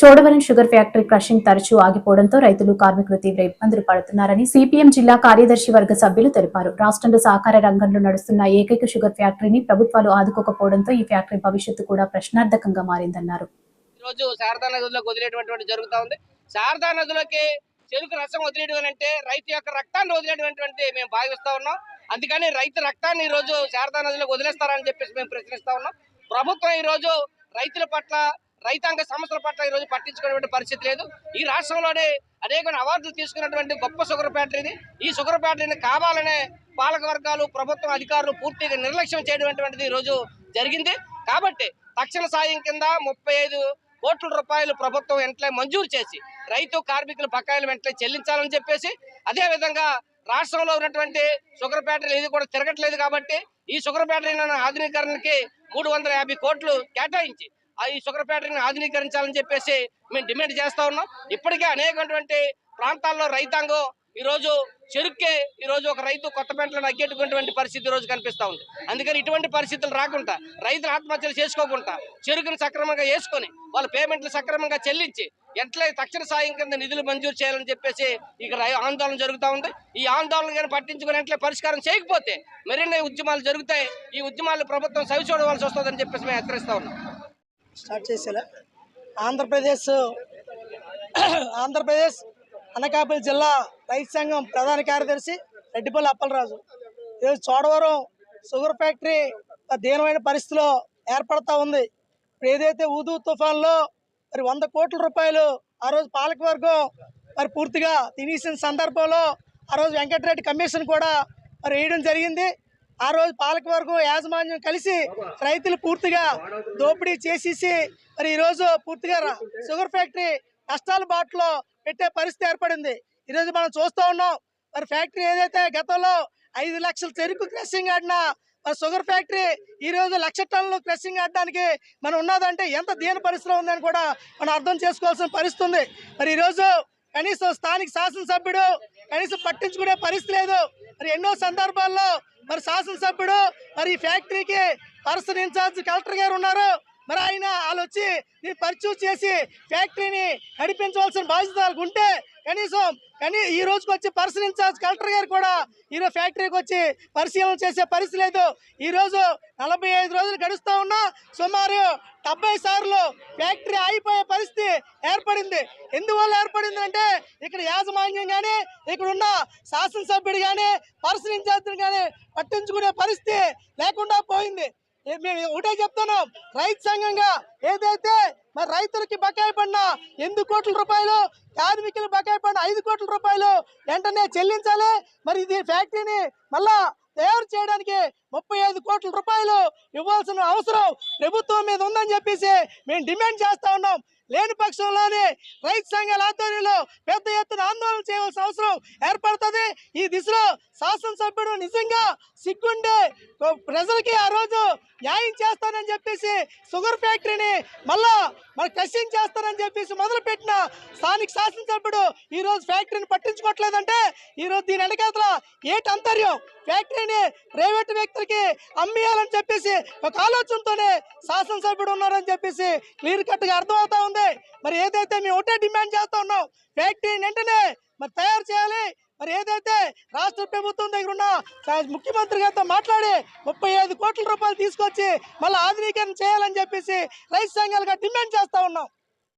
Chodavaram sugar factory crushing తరచూ ఆగిపోవడంతో రైతులు కార్మికులు తీవ్ర ఇబ్బందులు పడుతున్నారని సిపిఎం జిల్లా కార్యదర్శి వర్గ సభ్యులు తెలిపారు. రాష్ట్రంలో సహకార రంగంలో నడుస్తున్న ఏకైక షుగర్ ఫ్యాక్టరీని ప్రభుత్వాలు ఆదుకోకపోవడంతో ఈ ఫ్యాక్టరీ భవిష్యత్తు కూడా ప్రశ్నార్థకంగా మారిందన్నారు. రోజు శారదా నదిలోకి వదిలేటువంటి జరుగుతూ ఉంది. శారదా చెరుకు రసం వదిలేయడం అంటే రైతు యొక్క రక్తాన్ని వదిలేటువంటి మేము భావిస్తూ ఉన్నాం. అందుకని రైతు రక్తాన్ని ఈ రోజు శారదా నదిలోకి వదిలేస్తారని చెప్పేసి మేము ప్రశ్నిస్తూ ఉన్నాం. ప్రభుత్వం ఈ రోజు రైతుల పట్ల రైతాంగ సమస్యల పట్ల ఈ రోజు పట్టించుకునేటువంటి పరిస్థితి లేదు. ఈ రాష్ట్రంలోనే అనేక అవార్డులు తీసుకున్నటువంటి గొప్ప షుగర్ ఇది. ఈ షుగర్ కావాలనే పాలక వర్గాలు ప్రభుత్వం అధికారులు పూర్తిగా నిర్లక్ష్యం చేయడం ఈ రోజు జరిగింది. కాబట్టి తక్షణ సాయం కింద ముప్పై ఐదు కోట్ల రూపాయలు ప్రభుత్వం వెంటనే మంజూరు చేసి రైతు కార్మికుల బకాయిలు వెంటనే చెల్లించాలని చెప్పేసి అదేవిధంగా రాష్ట్రంలో ఉన్నటువంటి షుగర్ ఫ్యాక్టరీలు ఇది కూడా తిరగట్లేదు కాబట్టి ఈ షుగర్ ఫ్యాక్టరీ ఆధునీకరణకి మూడు వందల యాభై కోట్లు కేటాయించి ఈ షుగర్ ఫ్యాక్టరీని ఆధునీకరించాలని చెప్పేసి మేము డిమాండ్ చేస్తా ఉన్నాం. ఇప్పటికే అనేకటువంటి ప్రాంతాల్లో రైతాంగం ఈరోజు చెరుక్కే ఈరోజు ఒక రైతు కొత్త పెంటలను అగ్గెట్టుకున్నటువంటి పరిస్థితి ఈరోజు రోజు ఉంది. అందుకని ఇటువంటి పరిస్థితులు రాకుండా రైతులు ఆత్మహత్యలు చేసుకోకుండా చెరుకుని సక్రమంగా వేసుకొని వాళ్ళ పేమెంట్లు సక్రమంగా చెల్లించి ఎట్లా తక్షణ సాయం కింద నిధులు మంజూరు చేయాలని చెప్పేసి ఇక రై- ఆందోళన జరుగుతూ ఉంది. ఈ ఆందోళన కానీ పట్టించుకుని ఎట్లా పరిష్కారం చేయకపోతే మరిన్ని ఉద్యమాలు జరుగుతాయి. ఈ ఉద్యమాలు ప్రభుత్వం సవి చూడవలసి వస్తుందని చెప్పేసి మేము హెచ్చరిస్తూ ఉన్నాం. స్టార్ట్ చేసేలా. ఆంధ్రప్రదేశ్ ఆంధ్రప్రదేశ్ అనకాపల్లి జిల్లా రైతు సంఘం ప్రధాన కార్యదర్శి రెడ్డిపల్లి అప్పలరాజు. ఈరోజు చోడవరం షుగర్ ఫ్యాక్టరీ దీనమైన పరిస్థితిలో ఏర్పడతా ఉంది. ఇప్పుడు ఏదైతే ఊదు తుఫాన్లో మరి వంద కోట్ల రూపాయలు ఆ రోజు పాలకవర్గం మరి పూర్తిగా తినేసిన సందర్భంలో ఆ రోజు వెంకటరెడ్డి కమిషన్ కూడా మరి వేయడం జరిగింది. ఆ రోజు పాలకవర్గం యాజమాన్యం కలిసి రైతులు పూర్తిగా దోపిడీ చేసేసి మరి ఈరోజు పూర్తిగా షుగర్ ఫ్యాక్టరీ నష్టాల బాటలో పెట్టే పరిస్థితి ఏర్పడింది. ఈరోజు మనం చూస్తూ ఉన్నాం మరి ఫ్యాక్టరీ ఏదైతే గతంలో ఐదు లక్షల చెరుకు క్రషింగ్ ఆడిన మరి షుగర్ ఫ్యాక్టరీ ఈరోజు లక్ష టన్నులు క్రషింగ్ ఆడడానికి మనం ఉన్నదంటే ఎంత దీని పరిస్థితిలో ఉందని కూడా మనం అర్థం చేసుకోవాల్సిన పరిస్థితి ఉంది. మరి ఈరోజు కనీసం స్థానిక శాసనసభ్యుడు కనీసం పట్టించుకునే పరిస్థితి లేదు. మరి ఎన్నో సందర్భాల్లో మరి శాసనసభ్యుడు మరి ఈ ఫ్యాక్టరీకి పర్సన్ ఇన్ఛార్జ్ కలెక్టర్ గారు ఉన్నారు. మరి ఆయన వాళ్ళు వచ్చి పరిచూ చేసి ఫ్యాక్టరీని నడిపించవలసిన బాధ్యత ఉంటే కనీసం కానీ ఈ రోజుకి వచ్చి పర్సన్ ఇన్ఛార్జ్ కలెక్టర్ గారు కూడా ఈరోజు ఫ్యాక్టరీకి వచ్చి పరిశీలన చేసే పరిస్థితి లేదు. ఈరోజు నలభై ఐదు రోజులు గడుస్తూ ఉన్నా సుమారు డెబ్బై సార్లు ఫ్యాక్టరీ ఆగిపోయే పరిస్థితి ఏర్పడింది. ఎందువల్ల ఏర్పడింది అంటే ఇక్కడ యాజమాన్యం కానీ ఇక్కడ ఉన్న శాసనసభ్యుడు కానీ పర్సన్ కానీ పట్టించుకునే పరిస్థితి లేకుండా పోయింది. మేము ఒకటే చెప్తున్నాం రైతు సంఘంగా ఏదైతే మరి రైతులకి బకాయి పడిన ఎనిమిది కోట్ల రూపాయలు కార్మికుల బకాయి పడిన ఐదు కోట్ల రూపాయలు వెంటనే చెల్లించాలి. మరి ఇది ఫ్యాక్టరీని మళ్ళా తయారు చేయడానికి ముప్పై ఐదు కోట్ల రూపాయలు ఇవ్వాల్సిన అవసరం ప్రభుత్వం మీద ఉందని చెప్పేసి మేము డిమాండ్ చేస్తా ఉన్నాం. లేని పక్షంలోనే రైతు సంఘాల ఆధ్వర్యంలో పెద్ద ఎత్తున ఆందోళన చేయవలసిన అవసరం ఏర్పడుతుంది. ఈ దిశలో శాసనసభ్యుడు నిజంగా సిగ్గుండే ప్రజలకి ఆ రోజు న్యాయం చేస్తానని చెప్పేసి షుగర్ ఫ్యాక్టరీని మళ్ళా మరి క్రషింగ్ చేస్తానని చెప్పేసి స్థానిక శాసనసభ్యుడు ఈ రోజు ఫ్యాక్టరీని పట్టించుకోవట్లేదంటే ఈ రోజు దీని వెనకాతల ఏటి అంతర్యం? ఫ్యాక్టరీని ప్రైవేట్ వ్యక్తులకి అమ్మేయాలని చెప్పేసి ఒక ఆలోచనతోనే శాసనసభ్యుడు ఉన్నారని చెప్పేసి క్లియర్ కట్గా అర్థమవుతా ఉంది. మరి ఏదైతే మేము ఒకటే డిమాండ్ చేస్తా ఉన్నాం ఫ్యాక్టరీని వెంటనే మరి తయారు చేయాలి. మరి ఏదైతే రాష్ట్ర ప్రభుత్వం దగ్గర ఉన్న ముఖ్యమంత్రి గారితో మాట్లాడి ముప్పై ఐదు కోట్ల రూపాయలు తీసుకొచ్చి మళ్ళీ ఆధునీకరణ చేయాలని చెప్పేసి రైతు సంఘాలుగా డిమాండ్ చేస్తూ ఉన్నాం.